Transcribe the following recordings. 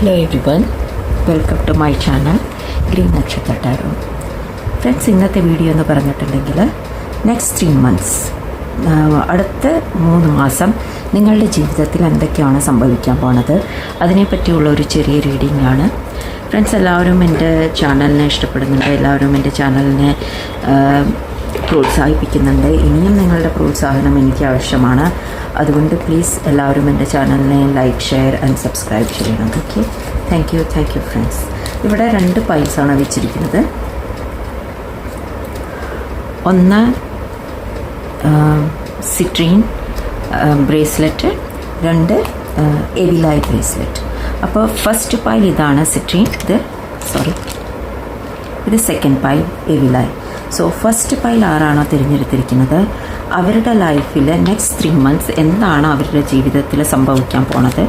Hello every welcome to my channel green Nakshatra tarot friends ഇന്നത്തെ video എന്ന് പറഞ്ഞിട്ടുണ്ടെങ്കിൽ next three months അടുത്ത മൂന്ന് മാസം നിങ്ങളുടെ ജീവിതത്തിൽ എന്തൊക്കെയാണ് സംഭവിക്കാൻ പോണത്? അതിനെപ്പറ്റിയുള്ള ഒരു ചെറിയ റീഡിംഗ് ആണ്. ഫ്രണ്ട്സ് എല്ലാവരും എന്റെ ചാനലിനെ ഇഷ്ടപ്പെടുന്നുണ്ട് എല്ലാവരും എന്റെ ചാനലിനെ പ്രോത്സാഹിപ്പിക്കുന്നുണ്ട്. ഇനിയും നിങ്ങളുടെ പ്രോത്സാഹനം എനിക്ക് ആവശ്യമാണ്. അതുകൊണ്ട് പ്ലീസ് എല്ലാവരും എന്റെ ചാനലിനെ ലൈക്ക് ഷെയർ ആൻഡ് സബ്സ്ക്രൈബ് ചെയ്യണം okay thank you thank you friends ഇവിടെ രണ്ട് പൈസാണ് വെച്ചിരിക്കുന്നത്. ഒന്ന് സിട്രീൻ ബ്രേസ്ലെറ്റ് രണ്ട് എവിലായി ബ്രേസ്ലെറ്റ് അപ്പോൾ ഫസ്റ്റ് പൈൽ ഇതാണ് സിട്രീൻ ഇത് സോറി ഇത് second pile evil eye so first pile ആരാണോ തിരഞ്ഞെടുത്തിരിക്കുന്നത്? അവരുടെ ലൈഫിൽ നെക്സ്റ്റ് ത്രീ മന്ത്സ് എന്താണ് അവരുടെ ജീവിതത്തിൽ സംഭവിക്കാൻ പോണത്?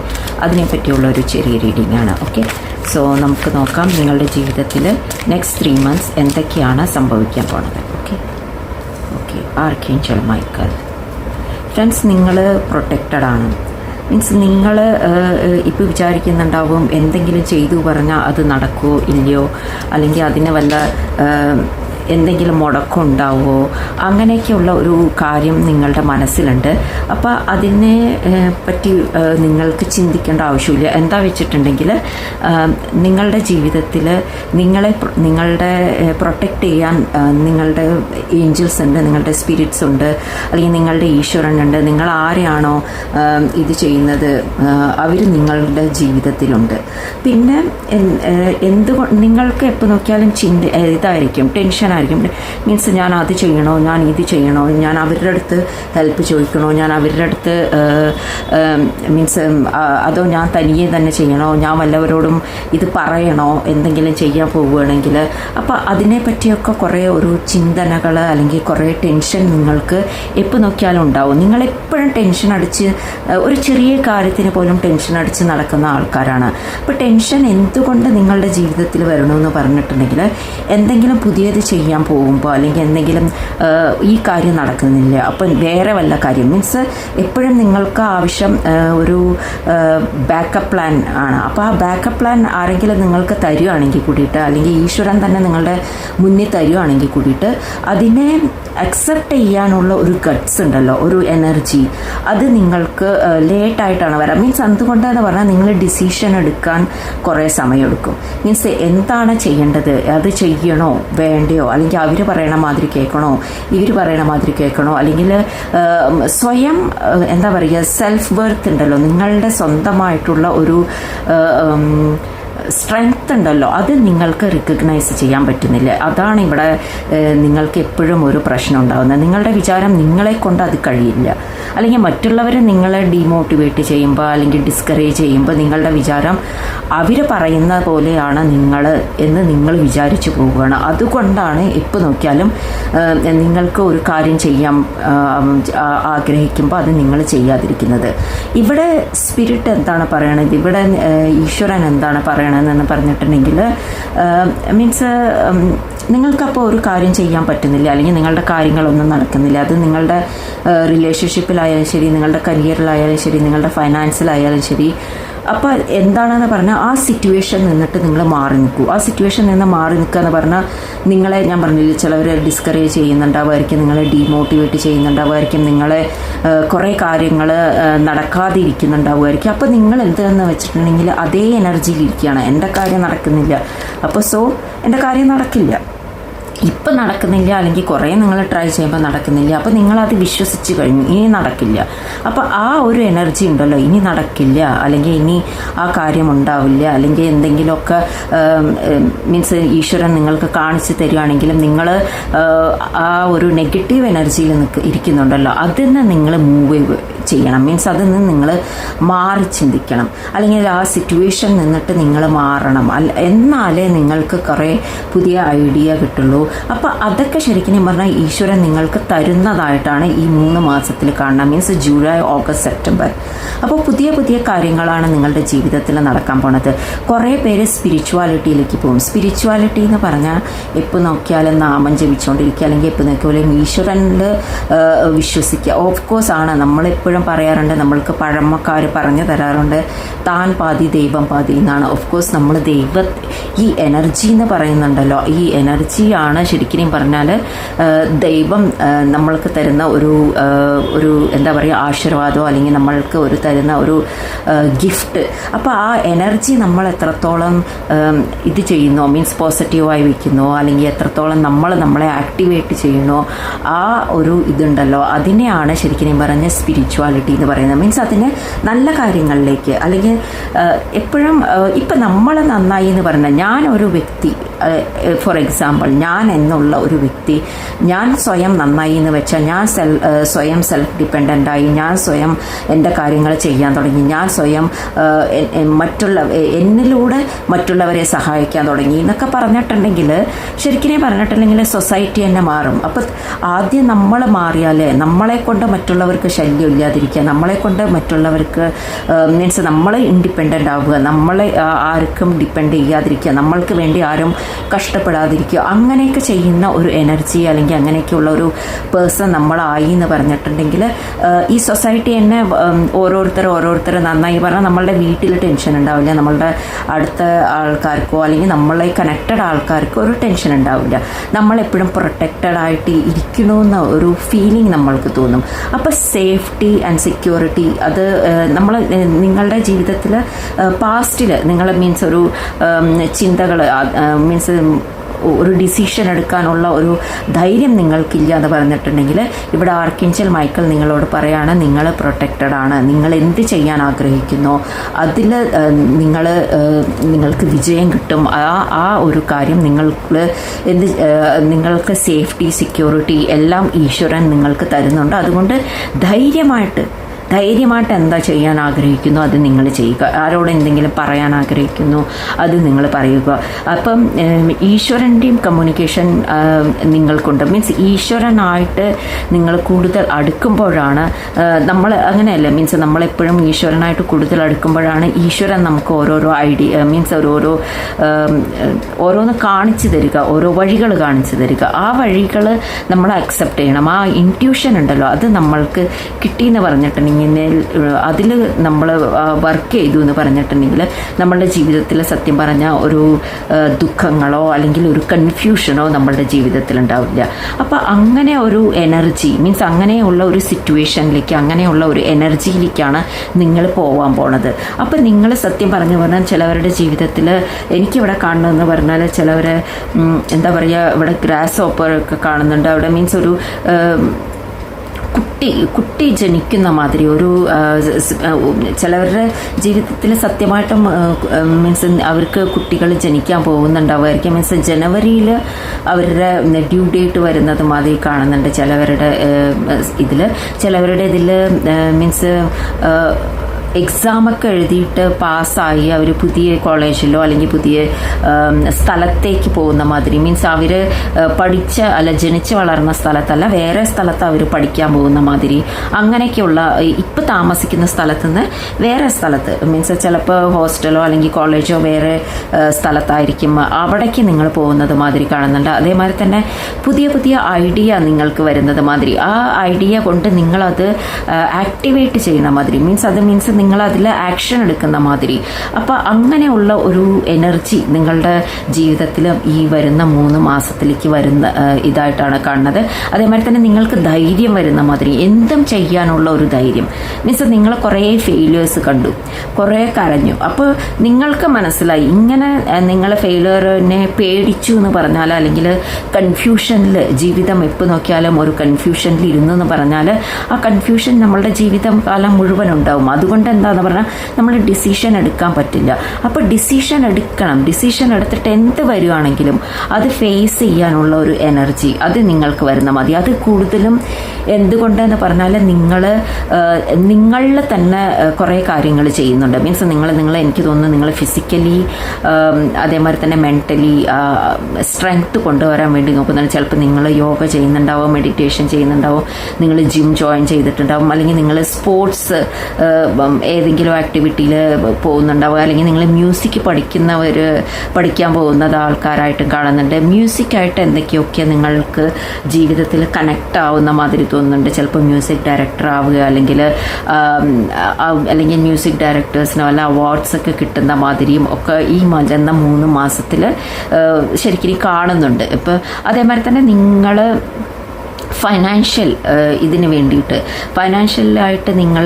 അതിനെപ്പറ്റിയുള്ള ഒരു ചെറിയ റീഡിംഗ് ആണ് ഓക്കെ സോ നമുക്ക് നോക്കാം നിങ്ങളുടെ ജീവിതത്തിൽ നെക്സ്റ്റ് ത്രീ മന്ത്സ് എന്തൊക്കെയാണ് സംഭവിക്കാൻ പോണത് okay okay archangel Michael. Friends നിങ്ങൾ പ്രൊട്ടക്റ്റഡ് ആണ്. മീൻസ് നിങ്ങൾ ഇപ്പോൾ വിചാരിക്കുന്നുണ്ടാവും എന്തെങ്കിലും ചെയ്തു പറഞ്ഞാൽ അത് നടക്കുമോ ഇല്ലയോ? അല്ലെങ്കിൽ അതിന് വല്ല എന്തെങ്കിലും മുടക്കം ഉണ്ടാവുമോ അങ്ങനെയൊക്കെയുള്ള ഒരു കാര്യം നിങ്ങളുടെ മനസ്സിലുണ്ട്. അപ്പോൾ അതിനെ പറ്റി നിങ്ങൾക്ക് ചിന്തിക്കേണ്ട ആവശ്യമില്ല. എന്താ വെച്ചിട്ടുണ്ടെങ്കിൽ നിങ്ങളുടെ ജീവിതത്തിൽ നിങ്ങളെ നിങ്ങളുടെ പ്രൊട്ടക്റ്റ് ചെയ്യാൻ നിങ്ങളുടെ ഏഞ്ചൽസ് ഉണ്ട് നിങ്ങളുടെ സ്പിരിറ്റ്സ് ഉണ്ട് അല്ലെങ്കിൽ നിങ്ങളുടെ ഈശ്വരൻ ഉണ്ട് നിങ്ങൾ ആരെയാണോ ഇത് ചെയ്യുന്നത് അവർ നിങ്ങളുടെ ജീവിതത്തിലുണ്ട്. പിന്നെ എന്ത് നിങ്ങൾക്ക് എപ്പോൾ നോക്കിയാലും ചിന്ത ഇതായിരിക്കും ഇതായിരിക്കും ടെൻഷനായിരിക്കും മീൻസ് ഞാൻ അത് ചെയ്യണോ? ഞാൻ ഇത് ചെയ്യണോ? ഞാൻ അവരുടെ അടുത്ത് ഹെൽപ്പ് ചോദിക്കണോ? ഞാൻ അവരുടെ അടുത്ത് മീൻസ് അതോ ഞാൻ തനിയെ തന്നെ ചെയ്യണോ? ഞാൻ വല്ലവരോടും ഇത് പറയണോ? എന്തെങ്കിലും ചെയ്യാൻ പോവുകയാണെങ്കിൽ അപ്പോൾ അതിനെപ്പറ്റിയൊക്കെ കുറേ ഒരു ചിന്തനകൾ അല്ലെങ്കിൽ കുറേ ടെൻഷൻ നിങ്ങൾക്ക് എപ്പോൾ നോക്കിയാലും ഉണ്ടാവും. നിങ്ങളെപ്പോഴും ടെൻഷൻ അടിച്ച് ഒരു ചെറിയ കാര്യത്തിന് പോലും ടെൻഷൻ അടിച്ച് നടക്കുന്ന ആൾക്കാരാണ്. അപ്പോൾ ടെൻഷൻ എന്തുകൊണ്ട് നിങ്ങളുടെ ജീവിതത്തിൽ വരണമെന്ന് പറഞ്ഞിട്ടുണ്ടെങ്കിൽ എന്തെങ്കിലും പുതിയത് ചെയ്യാൻ പോകുമ്പോൾ അല്ലെങ്കിൽ എന്തെങ്കിലും ഈ കാര്യം നടക്കുന്നില്ല. അപ്പം വേറെ വല്ല കാര്യം. മീൻസ് എപ്പോഴും നിങ്ങൾക്ക് ആവശ്യം ഒരു ബാക്കപ്പ് പ്ലാൻ ആണ്. അപ്പോൾ ആ ബാക്കപ്പ് പ്ലാൻ ആരെങ്കിലും നിങ്ങൾക്ക് തരുവാണെങ്കിൽ കൂടിയിട്ട് അല്ലെങ്കിൽ ഈശ്വരൻ തന്നെ നിങ്ങളുടെ മുന്നിൽ തരുവാണെങ്കിൽ കൂടിയിട്ട് അതിനെ അക്സെപ്റ്റ് ചെയ്യാനുള്ള ഒരു ഗട്ട്സ് ഉണ്ടല്ലോ ഒരു എനർജി അത് നിങ്ങൾക്ക് ലേറ്റായിട്ടാണ് വരാം. മീൻസ് എന്തുകൊണ്ടാന്ന് പറഞ്ഞാൽ നിങ്ങൾ ഡിസിഷൻ എടുക്കാൻ കുറേ സമയമെടുക്കും. മീൻസ് എന്താണ് ചെയ്യേണ്ടത്? അത് ചെയ്യണോ? വേണ്ടയോ? അല്ലെങ്കിൽ അവർ പറയണ മാതിരി കേൾക്കണോ? ഇവർ പറയണ മാതിരി കേൾക്കണോ? അല്ലെങ്കിൽ സ്വയം എന്താ പറയുക സെൽഫ് വർത്ത് ഉണ്ടല്ലോ. നിങ്ങളുടെ സ്വന്തമായിട്ടുള്ള ഒരു സ്ട്രെങ്ത് ഉണ്ടല്ലോ അത് നിങ്ങൾക്ക് റിക്കഗ്നൈസ് ചെയ്യാൻ പറ്റുന്നില്ല. അതാണ് ഇവിടെ നിങ്ങൾക്ക് എപ്പോഴും ഒരു പ്രശ്നം ഉണ്ടാകുന്നത്. നിങ്ങളുടെ വിചാരം നിങ്ങളെ കൊണ്ട് അത് കഴിയില്ല. അല്ലെങ്കിൽ മറ്റുള്ളവരെ നിങ്ങളെ ഡീമോട്ടിവേറ്റ് ചെയ്യുമ്പോൾ അല്ലെങ്കിൽ ഡിസ്കറേജ് ചെയ്യുമ്പോൾ നിങ്ങളുടെ വിചാരം അവർ പറയുന്ന പോലെയാണ് നിങ്ങൾ എന്ന് നിങ്ങൾ വിചാരിച്ചു പോവുകയാണ്. അതുകൊണ്ടാണ് എപ്പോൾ നോക്കിയാലും നിങ്ങൾക്ക് ഒരു കാര്യം ചെയ്യാൻ ആഗ്രഹിക്കുമ്പോൾ അത് നിങ്ങൾ ചെയ്യാതിരിക്കുന്നത്. ഇവിടെ സ്പിരിറ്റ് എന്താണ് പറയണത്? ഇവിടെ ഈശ്വരൻ എന്താണ് പറയണതെന്ന് പറഞ്ഞിട്ടുണ്ടെങ്കിൽ മീൻസ് നിങ്ങൾക്കപ്പോൾ ഒരു കാര്യം ചെയ്യാൻ പറ്റുന്നില്ല അല്ലെങ്കിൽ നിങ്ങളുടെ കാര്യങ്ങളൊന്നും നടക്കുന്നില്ല. അത് നിങ്ങളുടെ റിലേഷൻഷിപ്പിലായാലും ശരി നിങ്ങളുടെ കരിയറിലായാലും ശരി നിങ്ങളുടെ ഫൈനാൻസിലായാലും ശരി അപ്പോൾ എന്താണെന്ന് പറഞ്ഞാൽ ആ സിറ്റുവേഷൻ നിന്നിട്ട് നിങ്ങൾ മാറി നിൽക്കൂ. ആ സിറ്റുവേഷൻ നിന്ന് മാറി നിൽക്കുക എന്ന് പറഞ്ഞാൽ നിങ്ങളെ ഞാൻ പറഞ്ഞില്ല ചിലവർ ഡിസ്കറേജ് ചെയ്യുന്നുണ്ടാവുമായിരിക്കും നിങ്ങളെ ഡീമോട്ടിവേറ്റ് ചെയ്യുന്നുണ്ടാവുമായിരിക്കും നിങ്ങളെ കുറേ കാര്യങ്ങൾ നടക്കാതിരിക്കുന്നുണ്ടാവുമായിരിക്കും. അപ്പോൾ നിങ്ങൾ എന്തെന്ന് വെച്ചിട്ടുണ്ടെങ്കിൽ അതേ എനർജിയിൽ ഇരിക്കുകയാണ്. എന്റെ കാര്യം നടക്കുന്നില്ല. അപ്പോൾ സോ എന്റെ കാര്യം നടക്കില്ല. ഇപ്പം നടക്കുന്നില്ല അല്ലെങ്കിൽ കുറേ നിങ്ങൾ ട്രൈ ചെയ്യുമ്പോൾ നടക്കുന്നില്ല. അപ്പോൾ നിങ്ങളത് വിശ്വസിച്ച് കഴിഞ്ഞു. ഇനി നടക്കില്ല. അപ്പോൾ ആ ഒരു എനർജി ഉണ്ടല്ലോ. ഇനി നടക്കില്ല. അല്ലെങ്കിൽ ഇനി ആ കാര്യം ഉണ്ടാവില്ല. അല്ലെങ്കിൽ എന്തെങ്കിലുമൊക്കെ മീൻസ് ഈശ്വരൻ നിങ്ങൾക്ക് കാണിച്ചു തരികയാണെങ്കിലും നിങ്ങൾ ആ ഒരു നെഗറ്റീവ് എനർജിയിൽ നിൽക്ക് ഇരിക്കുന്നുണ്ടല്ലോ. അതിൽ നിന്ന് നിങ്ങൾ മൂവ് ചെയ്യണം. മീൻസ് അതിൽ നിന്ന് നിങ്ങൾ മാറി ചിന്തിക്കണം. അല്ലെങ്കിൽ ആ സിറ്റുവേഷൻ നിന്നിട്ട് നിങ്ങൾ മാറണം. അല്ല എന്നാലേ നിങ്ങൾക്ക് കുറേ പുതിയ ഐഡിയ കിട്ടുള്ളൂ. അപ്പോൾ അതൊക്കെ ശരിക്കും പറഞ്ഞാൽ ഈശ്വരൻ നിങ്ങൾക്ക് തരുന്നതായിട്ടാണ് ഈ മൂന്ന് മാസത്തിൽ കാണുന്നത്. മീൻസ് ജൂലൈ ഓഗസ്റ്റ് സെപ്റ്റംബർ അപ്പോൾ പുതിയ പുതിയ കാര്യങ്ങളാണ് നിങ്ങളുടെ ജീവിതത്തിൽ നടക്കാൻ പോണത്. കുറേ പേര് സ്പിരിച്വാലിറ്റിയിലേക്ക് പോകും. സ്പിരിച്വാലിറ്റി എന്ന് പറഞ്ഞാൽ എപ്പോൾ നോക്കിയാലും നാമം ജപിച്ചുകൊണ്ടിരിക്കുക അല്ലെങ്കിൽ എപ്പോൾ നോക്കിയാലും ഈശ്വരനിൽ വിശ്വസിക്കുക. ഓഫ് കോഴ്സ് ആണ്. നമ്മളെപ്പോഴും പറയാറുണ്ട്. നമ്മൾക്ക് പഴമക്കാർ പറഞ്ഞു തരാറുണ്ട്. താൻ പാതി ദൈവം പാതി എന്നാണ്. ഓഫ് കോഴ്സ് നമ്മൾ ദൈവ ഈ എനർജി എന്ന് പറയുന്നുണ്ടല്ലോ. ഈ എനർജിയാണ് ശരിക്കും പറഞ്ഞാൽ ദൈവം നമ്മൾക്ക് തരുന്ന ഒരു ഒരു എന്താ പറയുക ആശീർവാദമോ അല്ലെങ്കിൽ നമ്മൾക്ക് ഒരു തരുന്ന ഒരു ഗിഫ്റ്റ് അപ്പോൾ ആ എനർജി നമ്മൾ എത്രത്തോളം ഇത് ചെയ്യുന്നോ മീൻസ് പോസിറ്റീവായി വയ്ക്കുന്നോ അല്ലെങ്കിൽ എത്രത്തോളം നമ്മൾ നമ്മളെ ആക്ടിവേറ്റ് ചെയ്യണോ ആ ഒരു ഇതുണ്ടല്ലോ. അതിനെയാണ് ശരിക്കും പറഞ്ഞ സ്പിരിച്വാലിറ്റി എന്ന് പറയുന്നത്. മീൻസ് അതിന് നല്ല കാര്യങ്ങളിലേക്ക് അല്ലെങ്കിൽ എപ്പോഴും ഇപ്പം നമ്മൾ നന്നായി എന്ന് പറഞ്ഞാൽ ഞാൻ ഒരു വ്യക്തി ഫോർ എക്സാമ്പിൾ ഞാൻ എന്നുള്ള ഒരു വ്യക്തി ഞാൻ സ്വയം നന്നായി എന്ന് വെച്ചാൽ ഞാൻ സെൽ സ്വയം സെൽഫ് ഡിപ്പെൻഡന്റായി ഞാൻ സ്വയം എന്റെ കാര്യങ്ങൾ ചെയ്യാൻ തുടങ്ങി ഞാൻ സ്വയം മറ്റുള്ള എന്നിലൂടെ മറ്റുള്ളവരെ സഹായിക്കാൻ തുടങ്ങി എന്നൊക്കെ പറഞ്ഞിട്ടുണ്ടെങ്കിൽ ശരിക്കും പറഞ്ഞിട്ടുണ്ടെങ്കിൽ സൊസൈറ്റി തന്നെ മാറും. അപ്പോൾ ആദ്യം നമ്മൾ മാറിയാലേ നമ്മളെ കൊണ്ട് മറ്റുള്ളവർക്ക് ശല്യം ഇല്ലാതിരിക്കുക നമ്മളെ കൊണ്ട് മറ്റുള്ളവർക്ക് മീൻസ് നമ്മൾ ഇൻഡിപെൻഡന്റ് ആവുക നമ്മളെ ആർക്കും ഡിപ്പെൻഡ് ചെയ്യാതിരിക്കുക നമ്മൾക്ക് വേണ്ടി ആരും കഷ്ടപ്പെടാതിരിക്കുക. അങ്ങനെയൊക്കെ ചെയ്യുന്ന ഒരു എനർജി അല്ലെങ്കിൽ അങ്ങനെയൊക്കെയുള്ള ഒരു പേഴ്സൺ നമ്മളായി എന്ന് പറഞ്ഞിട്ടുണ്ടെങ്കിൽ ഈ സൊസൈറ്റി തന്നെ ഓരോരുത്തർ ഓരോരുത്തർ നന്നായി പറഞ്ഞാൽ നമ്മളുടെ വീട്ടിൽ ടെൻഷൻ ഉണ്ടാവില്ല. നമ്മളുടെ അടുത്ത ആൾക്കാർക്കോ അല്ലെങ്കിൽ നമ്മളെ കണക്റ്റഡ് ആൾക്കാർക്കോ ഒരു ടെൻഷൻ ഉണ്ടാവില്ല. നമ്മളെപ്പോഴും പ്രൊട്ടക്റ്റഡ് ആയിട്ട് ഇരിക്കണമെന്ന ഒരു ഫീലിംഗ് നമ്മൾക്ക് തോന്നും. അപ്പോൾ സേഫ്റ്റി ആൻഡ് സെക്യൂരിറ്റി അത് നമ്മൾ നിങ്ങളുടെ ജീവിതത്തിൽ പാസ്റ്റിൽ നിങ്ങൾ മീൻസ് ഒരു ചിന്തകൾ മീൻസ് ഒരു ഡിസിഷൻ എടുക്കാനുള്ള ഒരു ധൈര്യം നിങ്ങൾക്കില്ല എന്ന് പറഞ്ഞിട്ടുണ്ടെങ്കിൽ ഇവിടെ ആർക്കിഞ്ചൽ മൈക്കിൾ നിങ്ങളോട് പറയാണ് നിങ്ങൾ പ്രൊട്ടക്റ്റഡ് ആണ്. നിങ്ങൾ എന്ത് ചെയ്യാൻ ആഗ്രഹിക്കുന്നു? അതിൽ നിങ്ങൾ നിങ്ങൾക്ക് വിജയം കിട്ടും. ആ ആ ഒരു കാര്യം നിങ്ങൾക്ക് എന്ത് നിങ്ങൾക്ക് സേഫ്റ്റി സെക്യൂരിറ്റി എല്ലാം ഈശ്വരൻ നിങ്ങൾക്ക് തരുന്നുണ്ട്. അതുകൊണ്ട് ധൈര്യമായിട്ട് ധൈര്യമായിട്ട് എന്താ ചെയ്യാൻ ആഗ്രഹിക്കുന്നു? അത് നിങ്ങൾ ചെയ്യുക. ആരോട് എന്തെങ്കിലും പറയാൻ ആഗ്രഹിക്കുന്നു? അത് നിങ്ങൾ പറയുക. അപ്പം ഈശ്വരന്റെയും കമ്മ്യൂണിക്കേഷൻ നിങ്ങൾക്കുണ്ട്. മീൻസ് ഈശ്വരനായിട്ട് നിങ്ങൾ കൂടുതൽ അടുക്കുമ്പോഴാണ് നമ്മൾ അങ്ങനെയല്ല? മീൻസ് നമ്മളെപ്പോഴും ഈശ്വരനായിട്ട് കൂടുതൽ അടുക്കുമ്പോഴാണ് ഈശ്വരൻ നമുക്ക് ഓരോരോ ഐഡിയ മീൻസ് ഓരോരോ ഓരോന്ന് കാണിച്ചു തരിക ഓരോ വഴികൾ കാണിച്ചു തരിക. ആ വഴികൾ നമ്മൾ അക്സെപ്റ്റ് ചെയ്യണം. ആ ഇന്റ്യൂഷൻ ഉണ്ടല്ലോ അത് നമ്മൾക്ക് കിട്ടിയെന്ന് പറഞ്ഞിട്ടുണ്ടെങ്കിൽ അതിൽ നമ്മൾ വർക്ക് ചെയ്തു എന്ന് പറഞ്ഞിട്ടുണ്ടെങ്കിൽ നമ്മളുടെ ജീവിതത്തിൽ സത്യം പറഞ്ഞ ഒരു ദുഃഖങ്ങളോ അല്ലെങ്കിൽ ഒരു കൺഫ്യൂഷനോ നമ്മളുടെ ജീവിതത്തിൽ ഉണ്ടാവില്ല അപ്പോൾ അങ്ങനെ ഒരു എനർജി മീൻസ് അങ്ങനെയുള്ള ഒരു സിറ്റുവേഷനിലേക്ക് അങ്ങനെയുള്ള ഒരു എനർജിയിലേക്കാണ് നിങ്ങൾ പോകാൻ പോണത്. അപ്പം നിങ്ങൾ സത്യം പറഞ്ഞു പറഞ്ഞാൽ ചിലവരുടെ ജീവിതത്തിൽ എനിക്കിവിടെ കാണണമെന്ന് പറഞ്ഞാൽ ചിലവർ എന്താ പറയുക ഇവിടെ ഗ്രാസ് ഓപ്പർ ഒക്കെ കാണുന്നുണ്ട്. അവിടെ മീൻസ് ഒരു കുട്ടി കുട്ടി ജനിക്കുന്ന മാതിരി ഒരു ചിലവരുടെ ജീവിതത്തിൽ സത്യമായിട്ടും മീൻസ് അവർക്ക് കുട്ടികൾ ജനിക്കാൻ പോകുന്നുണ്ടാവുമായിരിക്കും. മീൻസ് ജനുവരിയിൽ അവരുടെ ഡ്യൂ ഡേറ്റ് വരുന്നത് മാതിരി കാണുന്നുണ്ട് ചിലവരുടെ ഇതിൽ ചിലവരുടെ ഇതിൽ മീൻസ് എക്സാമൊക്കെ എഴുതിയിട്ട് പാസ്സായി അവർ പുതിയ കോളേജിലോ അല്ലെങ്കിൽ പുതിയ സ്ഥലത്തേക്ക് പോകുന്ന മാതിരി. മീൻസ് അവർ പഠിച്ച അല്ല ജനിച്ച് വളർന്ന സ്ഥലത്തല്ല വേറെ സ്ഥലത്ത് അവർ പഠിക്കാൻ പോകുന്ന മാതിരി. അങ്ങനെയൊക്കെയുള്ള ഇപ്പം താമസിക്കുന്ന സ്ഥലത്ത് നിന്ന് വേറെ സ്ഥലത്ത്. മീൻസ് ചിലപ്പോൾ ഹോസ്റ്റലോ അല്ലെങ്കിൽ കോളേജോ വേറെ സ്ഥലത്തായിരിക്കും അവിടേക്ക് നിങ്ങൾ പോകുന്നത് മാതിരി കാണുന്നുണ്ട്. അതേമാതിരി തന്നെ പുതിയ പുതിയ ഐഡിയ നിങ്ങൾക്ക് വരുന്നത് മാതിരി. ആ ഐഡിയ കൊണ്ട് നിങ്ങളത് ആക്ടിവേറ്റ് ചെയ്യുന്ന മാതിരി. മീൻസ് അത് മീൻസ് നിങ്ങൾ അതിൽ ആക്ഷൻ എടുക്കുന്ന മാതിരി. അപ്പോൾ അങ്ങനെയുള്ള ഒരു എനർജി നിങ്ങളുടെ ജീവിതത്തിൽ ഈ വരുന്ന മൂന്ന് മാസത്തിലേക്ക് വരുന്ന ഇതായിട്ടാണ് കാണുന്നത്. അതേമാതിരി തന്നെ നിങ്ങൾക്ക് ധൈര്യം വരുന്ന മാതിരി എന്തും ചെയ്യാനുള്ള ഒരു ധൈര്യം. മീൻസ് നിങ്ങൾ കുറേ ഫെയിലിയേഴ്സ് കണ്ടു കുറേ കരഞ്ഞു. അപ്പോൾ നിങ്ങൾക്ക് മനസ്സിലായി ഇങ്ങനെ നിങ്ങൾ ഫെയിലിയറിനെ പേടിച്ചു എന്ന് പറഞ്ഞാൽ അല്ലെങ്കിൽ കൺഫ്യൂഷനിൽ ജീവിതം എപ്പോൾ നോക്കിയാലും ഒരു കൺഫ്യൂഷനിൽ ഇരുന്നു എന്ന് പറഞ്ഞാൽ ആ കൺഫ്യൂഷൻ നമ്മളുടെ ജീവിതം കാലം മുഴുവൻ ഉണ്ടാവും. അതുകൊണ്ട് അതുകൊണ്ട് എന്താന്ന് പറഞ്ഞാൽ നമ്മൾ ഡിസിഷൻ എടുക്കാൻ പറ്റില്ല. അപ്പോൾ ഡിസിഷൻ എടുക്കണം. ഡിസിഷൻ എടുത്തിട്ട് എന്ത് വരുവാണെങ്കിലും അത് ഫേസ് ചെയ്യാനുള്ള ഒരു എനർജി അത് നിങ്ങൾക്ക് വരുന്ന മതി. അത് കൂടുതലും എന്തുകൊണ്ടെന്ന് പറഞ്ഞാൽ നിങ്ങൾ നിങ്ങളിൽ തന്നെ കുറേ കാര്യങ്ങൾ ചെയ്യുന്നുണ്ട്. മീൻസ് നിങ്ങൾ നിങ്ങൾ എനിക്ക് തോന്നുന്നു നിങ്ങൾ ഫിസിക്കലി അതേമാതിരി തന്നെ മെന്റലി സ്ട്രെങ്ത് കൊണ്ടുവരാൻ വേണ്ടി നോക്കുന്നുണ്ട്. ചിലപ്പോൾ നിങ്ങൾ യോഗ ചെയ്യുന്നുണ്ടാവും മെഡിറ്റേഷൻ ചെയ്യുന്നുണ്ടാവും നിങ്ങൾ ജിം ജോയിൻ ചെയ്തിട്ടുണ്ടാവും അല്ലെങ്കിൽ നിങ്ങൾ സ്പോർട്സ് ഏതെങ്കിലും ആക്ടിവിറ്റിയിൽ പോകുന്നുണ്ടാവുക അല്ലെങ്കിൽ നിങ്ങൾ മ്യൂസിക് പഠിക്കുന്നവർ പഠിക്കാൻ പോകുന്നത് ആൾക്കാരായിട്ടും കാണുന്നുണ്ട്. മ്യൂസിക്കായിട്ട് എന്തൊക്കെയൊക്കെ നിങ്ങൾക്ക് ജീവിതത്തിൽ കണക്റ്റ് ആവുന്ന മാതിരി തോന്നുന്നുണ്ട്? ചിലപ്പോൾ മ്യൂസിക് ഡയറക്ടർ ആവുക അല്ലെങ്കിൽ അല്ലെങ്കിൽ മ്യൂസിക് ഡയറക്ടേഴ്സിനോ അല്ല അവാർഡ്സ് ഒക്കെ കിട്ടുന്ന മാതിരിയും ഒക്കെ ഈ എന്ന മൂന്ന് മാസത്തിൽ ശരിക്കും കാണുന്നുണ്ട്. ഇപ്പോൾ അതേമാതിരി തന്നെ നിങ്ങൾ ഫൈനാൻഷ്യൽ ഇതിന് വേണ്ടിയിട്ട്. ഫൈനാൻഷ്യലായിട്ട് നിങ്ങൾ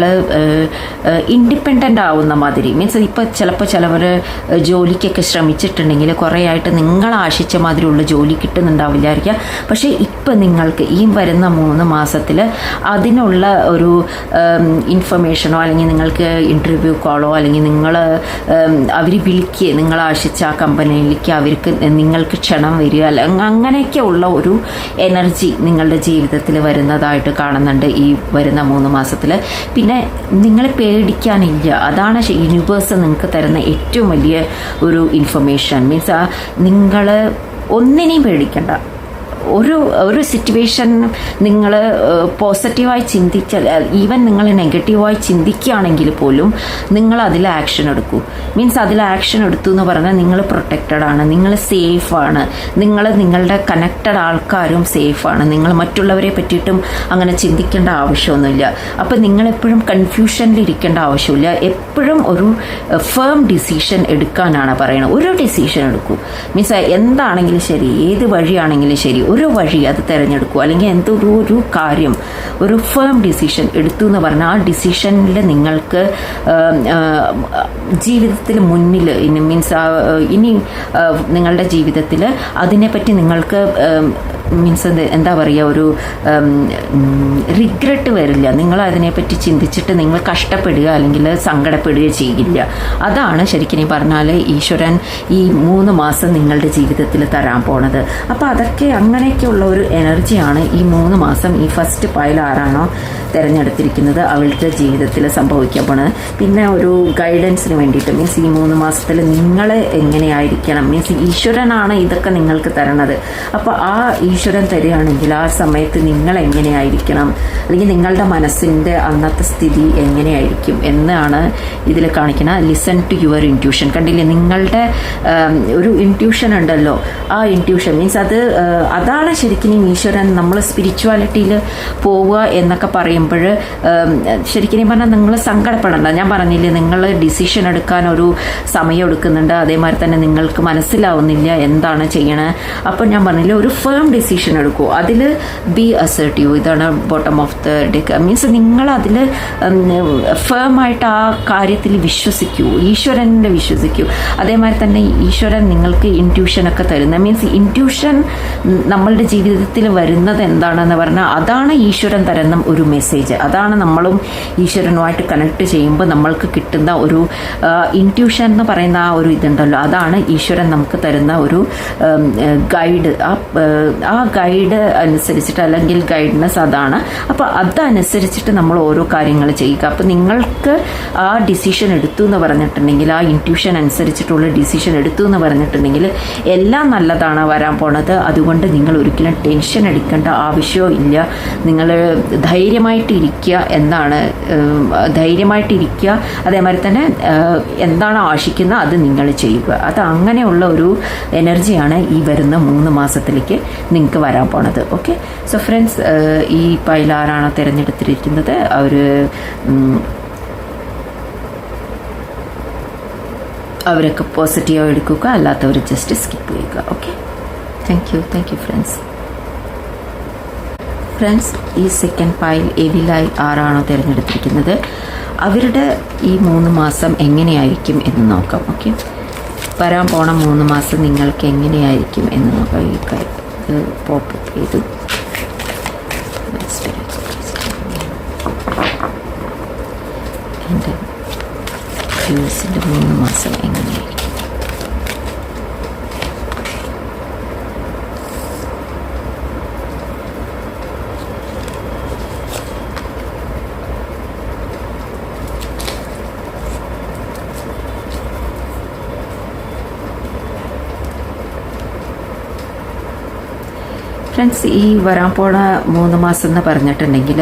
ഇൻഡിപെൻഡന്റ് ആവുന്ന മാതിരി. മീൻസ് ഇപ്പോൾ ചിലപ്പോൾ ചിലവർ ജോലിക്കൊക്കെ ശ്രമിച്ചിട്ടുണ്ടെങ്കിൽ കുറേ ആയിട്ട് നിങ്ങൾ ആശിച്ച മാതിരിയുള്ള ജോലി കിട്ടുന്നുണ്ടാവില്ലായിരിക്കാം. പക്ഷേ ഇപ്പം നിങ്ങൾക്ക് ഈ വരുന്ന മൂന്ന് മാസത്തിൽ അതിനുള്ള ഒരു ഇൻഫർമേഷനോ അല്ലെങ്കിൽ നിങ്ങൾക്ക് ഇന്റർവ്യൂ കോളോ അല്ലെങ്കിൽ നിങ്ങൾ അവർ വിളിക്കുക നിങ്ങൾ ആശിച്ച ആ കമ്പനിയിലേക്ക് അവർക്ക് നിങ്ങൾക്ക് ക്ഷണം വരിക അല്ല അങ്ങനെയൊക്കെ ഉള്ള ഒരു എനർജി നിങ്ങളുടെ ജീവിതത്തിൽ വരുന്നതായിട്ട് കാണുന്നുണ്ട് ഈ വരുന്ന മൂന്ന് മാസത്തിൽ പിന്നെ നിങ്ങളെ പേടിക്കാനില്ല അതാണ് യൂണിവേഴ്സ് നിങ്ങൾക്ക് തരുന്ന ഏറ്റവും വലിയ ഒരു ഇൻഫർമേഷൻ മീൻസ് നിങ്ങൾ ഒന്നിനെയും പേടിക്കണ്ട. ഒരു ഒരു സിറ്റുവേഷൻ നിങ്ങൾ പോസിറ്റീവായി ചിന്തിച്ച ഈവൻ നിങ്ങൾ നെഗറ്റീവായി ചിന്തിക്കുകയാണെങ്കിൽ പോലും നിങ്ങൾ അതിൽ ആക്ഷൻ എടുക്കൂ. മീൻസ് അതിൽ ആക്ഷൻ എടുത്തു എന്ന് പറഞ്ഞാൽ നിങ്ങൾ പ്രൊട്ടക്റ്റഡ് ആണ് നിങ്ങൾ സേഫ് ആണ്. നിങ്ങൾ നിങ്ങളുടെ കണക്റ്റഡ് ആൾക്കാരും സേഫാണ് നിങ്ങൾ മറ്റുള്ളവരെ പറ്റിയിട്ടും അങ്ങനെ ചിന്തിക്കേണ്ട ആവശ്യമൊന്നുമില്ല. അപ്പോൾ നിങ്ങളെപ്പോഴും കൺഫ്യൂഷനിൽ ഇരിക്കേണ്ട ആവശ്യമില്ല. എപ്പോഴും ഒരു ഫേം ഡിസിഷൻ എടുക്കാനാണ് പറയുന്നത്. ഒരു ഡിസിഷൻ എടുക്കൂ. മീൻസ് എന്താണെങ്കിലും ശരി ഏത് വഴിയാണെങ്കിലും ശരി ഒരു വഴി അത് തിരഞ്ഞെടുക്കുക അല്ലെങ്കിൽ എന്തൊരു ഒരു കാര്യം ഒരു ഫേം ഡിസിഷൻ എടുത്തു എന്ന് പറഞ്ഞാൽ ആ ഡിസിഷനിൽ നിങ്ങൾക്ക് ജീവിതത്തിൽ മുന്നിൽ ഇനി മീൻസ് ഇനി നിങ്ങളുടെ ജീവിതത്തിൽ അതിനെപ്പറ്റി നിങ്ങൾക്ക് മീൻസ് എന്താ പറയുക ഒരു റിഗ്രറ്റ് വരില്ല. നിങ്ങൾ അതിനെപ്പറ്റി ചിന്തിച്ചിട്ട് നിങ്ങൾ കഷ്ടപ്പെടുക അല്ലെങ്കിൽ സങ്കടപ്പെടുക ചെയ്യില്ല. അതാണ് ശരിക്കും പറഞ്ഞാൽ ഈശ്വരൻ ഈ മൂന്ന് മാസം നിങ്ങളുടെ ജീവിതത്തിൽ തരാൻ പോണത്. അപ്പോൾ അതൊക്കെ അങ്ങനെയൊക്കെയുള്ള ഒരു എനർജിയാണ് ഈ മൂന്ന് മാസം ഈ ഫസ്റ്റ് പൈൽ ആരാണോ തിരഞ്ഞെടുത്തിരിക്കുന്നത്. അവളുടെ ജീവിതത്തിൽ സംഭവിക്കാൻ പോണത്. പിന്നെ ഒരു ഗൈഡൻസിന് വേണ്ടിയിട്ട് മീൻസ് ഈ മൂന്ന് മാസത്തിൽ നിങ്ങളെ എങ്ങനെയായിരിക്കണം? മീൻസ് ഈശ്വരനാണ് ഇതൊക്കെ നിങ്ങൾക്ക് തരണത്. അപ്പോൾ ആ ഈശ്വരൻ തരികയാണെങ്കിൽ ആ സമയത്ത് നിങ്ങൾ എങ്ങനെയായിരിക്കണം? അല്ലെങ്കിൽ നിങ്ങളുടെ മനസ്സിന്റെ അന്നത്തെ സ്ഥിതി എങ്ങനെയായിരിക്കും എന്നാണ് ഇതിൽ കാണിക്കുന്നത് ലിസൺ ടു യുവർ ഇന്റ്യൂഷൻ കണ്ടില്ലേ? നിങ്ങളുടെ ഒരു ഇന്റ്യൂഷൻ ഉണ്ടല്ലോ. ആ ഇന്റ്യൂഷൻ മീൻസ് അത് അതാണ് ശരിക്കും ഈശ്വരൻ നമ്മൾ സ്പിരിച്വാലിറ്റിയിൽ പോവുക എന്നൊക്കെ പറയുമ്പോൾ ശരിക്കും പറഞ്ഞാൽ നിങ്ങൾ സങ്കടപ്പെടണ്ട. ഞാൻ പറഞ്ഞില്ലേ നിങ്ങൾ ഡിസിഷൻ എടുക്കാൻ ഒരു സമയം എടുക്കുന്നുണ്ട്. അതേമാതിരി തന്നെ നിങ്ങൾക്ക് മനസ്സിലാവുന്നില്ല എന്താണ് ചെയ്യണത് അപ്പോൾ ഞാൻ പറഞ്ഞില്ലേ ഒരു ഫേം ഡിസിഷൻ എടുക്കൂ. അതിൽ ബി അസേർട്ടീവ് ഇതാണ് bottom of the deck means നിങ്ങൾ അതിൽ ഫേമായിട്ട് ആ കാര്യത്തിൽ വിശ്വസിക്കൂ. ഈശ്വരനെ വിശ്വസിക്കൂ. അതേമാതിരി തന്നെ ഈശ്വരൻ നിങ്ങൾക്ക് ഇന്റ്യൂഷനൊക്കെ തരുന്ന. മീൻസ് ഇന്റ്യൂഷൻ നമ്മളുടെ ജീവിതത്തിൽ വരുന്നത് എന്താണെന്ന് പറഞ്ഞാൽ അതാണ് ഈശ്വരൻ തരുന്ന ഒരു മെസ്സേജ് അതാണ് നമ്മളും ഈശ്വരനുമായിട്ട് കണക്ട് ചെയ്യുമ്പോൾ നമ്മൾക്ക് കിട്ടുന്ന ഒരു ഇന്റ്യൂഷൻ എന്ന് പറയുന്ന ആ ഒരു ഇതുണ്ടല്ലോ. അതാണ് ഈശ്വരൻ നമുക്ക് തരുന്ന ഒരു ഗൈഡ് ആ ഗൈഡ് അനുസരിച്ചിട്ട് അല്ലെങ്കിൽ ഗൈഡ്നസ് അതാണ്. അപ്പോൾ അതനുസരിച്ചിട്ട് നമ്മൾ ഓരോ കാര്യങ്ങൾ ചെയ്യുക. അപ്പോൾ നിങ്ങൾക്ക് ആ ഡിസിഷൻ എടുത്തു എന്ന് പറഞ്ഞിട്ടുണ്ടെങ്കിൽ ആ ഇന്റ്യൂഷൻ അനുസരിച്ചിട്ടുള്ള ഡിസിഷൻ എടുത്തു എന്ന് പറഞ്ഞിട്ടുണ്ടെങ്കിൽ എല്ലാം നല്ലതാണ് വരാൻ പോണത്. അതുകൊണ്ട് നിങ്ങൾ ഒരിക്കലും ടെൻഷൻ എടുക്കേണ്ട ആവശ്യവും ഇല്ല. നിങ്ങൾ ധൈര്യമായിട്ടിരിക്കുക എന്നാണ് ധൈര്യമായിട്ടിരിക്കുക അതേമാതിരി തന്നെ എന്താണ് ആശിക്കുന്നത് അത് നിങ്ങൾ ചെയ്യുക. അത് അങ്ങനെയുള്ള ഒരു എനർജിയാണ് ഈ വരുന്ന മൂന്ന് മാസത്തിലേക്ക് നിങ്ങൾക്ക് വരാൻ പോണത്. ഓക്കെ സോ ഫ്രണ്ട്സ് ഈ പൈലാറാണ് തിരഞ്ഞെടുത്തിരിക്കുന്നത്? അവർ അവരൊക്കെ പോസിറ്റീവ് എടുക്കുക അല്ലാത്തവർ ജസ്റ്റ് സ്കിപ്പ് ചെയ്യുക. Okay thank you thank you friends friends ഈ സെക്കൻഡ് പൈൽ എവിലായി ആറാണോ തിരഞ്ഞെടുത്തിരിക്കുന്നത്? അവരുടെ ഈ മൂന്ന് മാസം എങ്ങനെയായിരിക്കും എന്ന് നോക്കാം. ഓക്കെ വരാൻ പോണ മൂന്ന് മാസം നിങ്ങൾക്ക് എങ്ങനെയായിരിക്കും എന്ന് നോക്കാം ഈ ഇത് പോപ്പ് ചെയ്തു യേഴ്സിന്റെ മൂന്ന് മാസം എങ്ങനെയായിരിക്കും ഫ്രണ്ട്സ് ഈ വരാൻ പോണ മൂന്ന് മാസം എന്ന് പറഞ്ഞിട്ടുണ്ടെങ്കിൽ